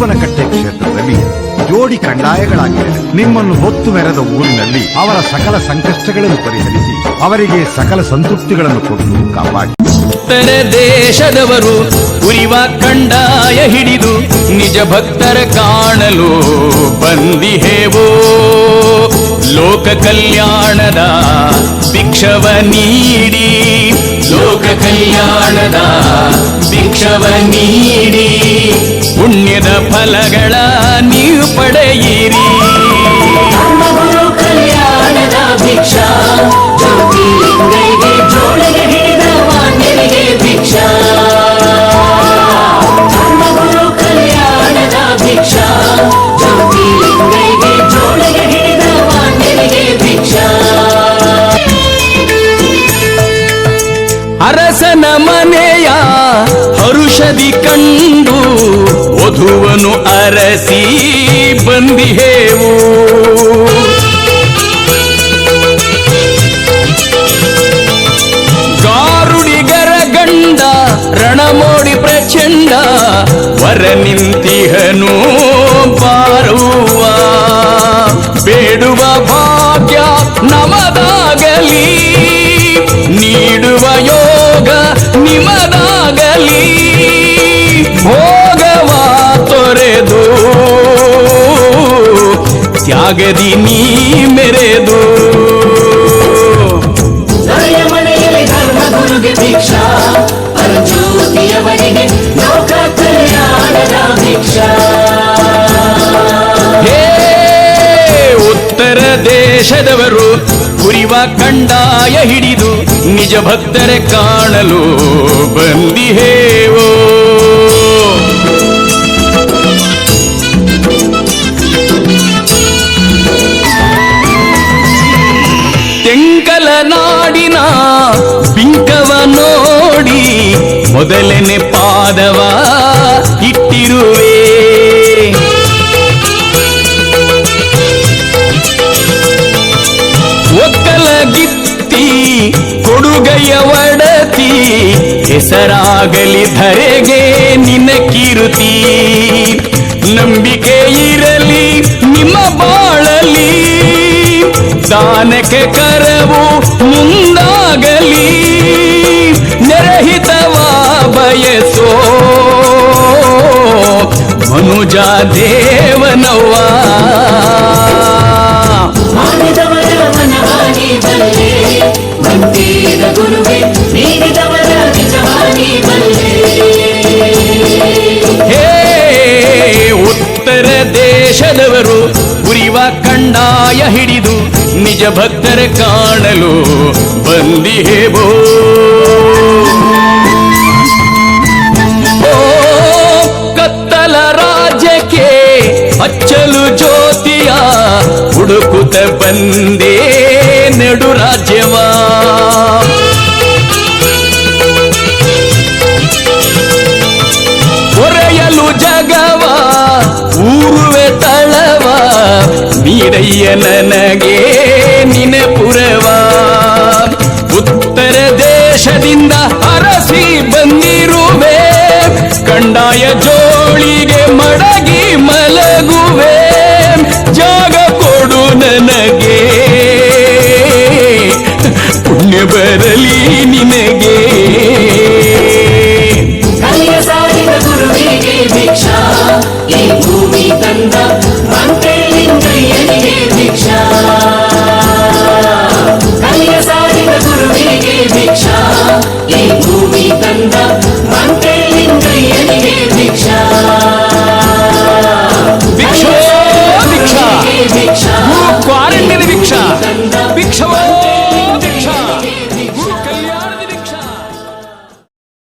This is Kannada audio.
ತೂಬನಕಟ್ಟೆ ಕ್ಷೇತ್ರದಲ್ಲಿ ಜೋಡಿ ಕಂಡಾಯಗಳಾಗಿವೆ. ನಿಮ್ಮನ್ನು ಹೊತ್ತು ಮೆರೆದ ಊರಿನಲ್ಲಿ ಅವರ ಸಕಲ ಸಂಕಷ್ಟಗಳನ್ನು ಪರಿಹರಿಸಿ ಅವರಿಗೆ ಸಕಲ ಸಂತೃಪ್ತಿಗಳನ್ನು ಕೊಟ್ಟು ಕಾಪಾಡಿ. ಉತ್ತರ ದೇಶದವರು ಉರಿವ ಕಂಡಾಯ ಹಿಡಿದು ನಿಜ ಭಕ್ತರ ಕಾಣಲು ಬಂದಿಹೇವೋ. ಲೋಕ ಕಲ್ಯಾಣದ ಭಿಕ್ಷವ ನೀಡಿ, ಲೋಕ ಕಲ್ಯಾಣದ ಭಿಕ್ಷವ ನೀಡಿ. ಪುಣ್ಯದ ಫಲಗಳ ನೀವು ಪಡೆಯಿರಿ ಧರ್ಮಗುರು ಕಲ್ಯಾಣದ ಭಿಕ್ಷಾ ಜ್ಯೋತಿಲಿಂಗೈಗೆ ಜೋಳಿಗೆ ಹಿಡಿದ ಮಾನ್ಯರಿಗೆ ಭಿಕ್ಷಾ ಧರ್ಮಗುರು ಕಲ್ಯಾಣದ ಭಿಕ್ಷಾ ಜ್ಯೋತಿಲಿಂಗೈಗೆ ಜೋಳಿಗೆ ಹಿಡಿದ ಮಾನ್ಯರಿಗೆ ಭಿಕ್ಷಾ ಅರಸನ ಮನೆಯ ಹರುಷದಿ ಕಂಡು ವಧುವನು ಅರಸಿ ಬಂದಿಹೇವು ಗಾರುಡಿಗರ ಗಂಡ, ರಣಮೋಡಿ ಪ್ರಚಂಡ, ವರ ನಿಂತಿಹನು ಬಾರುವ ಬೇಡುವ ಭಾಗ್ಯ ನಮದಾಗಲಿ, ನೀಡುವ ಯೋಗ ನಿಮದಾಗಲಿ. ತ್ಯಾಗದಿ ನೀ ಮೆರೆದು. दो ಲೋಕ ಕಲ್ಯಾಣದ ಭಿಕ್ಷಾ. ಹೇ ಉತ್ತರ ದೇಶದವರು ಕುರಿವ ಕಂಡಾಯ ಹಿಡಿದು ನಿಜ ಭಕ್ತರೆ ಕಾಣಲು ಬಂದಿಹೇವೋ. ನಾಡಿನ ಬಿಂಕವ ನೋಡಿ ಮೊದಲನೆ ಪಾದವ ಇಟ್ಟಿರುವೆ. ಒಕ್ಕಲಗಿತ್ತಿ ಕೊಡುಗೈಯ ಒಡತಿ, ಹೆಸರಾಗಲಿ ಧರೆಗೆ ನಿನ್ನ ಕಿರುತಿ. ನಂಬಿಕೆ ಇರಲಿ, ನಿಮ್ಮ ಬಾಳಲಿ, ದಾನಕ್ಕೆ ಕರವು ಮುಂದಾಗಲಿ ನೆರಹಿತವ ಬಯಸೋ ಮನುಜ ದೇವನವ್ವ. ಬಲ್ಲೆ. ಹೇ ಉತ್ತರ ದೇಶದವರು ಉರಿವ ಕಂಡಾಯ ಹಿಡಿದು ನಿಜ ಭಕ್ತರ ಕಾಣಲು ಬಂದಿಹೇವೋ ಓ ಕತ್ತಲ ರಾಜ್ಯಕ್ಕೆ ಅಚ್ಚಲು ಜ್ಯೋತಿಯ ಹುಡುಕುತ್ತ ಬಂದೇ ನಡು ರಾಜ್ಯವಾ ನೀಡಯ್ಯ ನನಗೆ ನಿನಪುರವಾ? ಉತ್ತರ ದೇಶದಿಂದ ಅರಸಿ ಬಂದಿರುವೆ. ಕಂಡಾಯ ಜೋಳಿಗೆ ಮಡಗಿ ಮಲಗುವೆ. ಜಾಗ ಕೊಡು ನನಗೆ. ಪುಣ್ಯ ಬರಲಿ ನಿನಗೆ.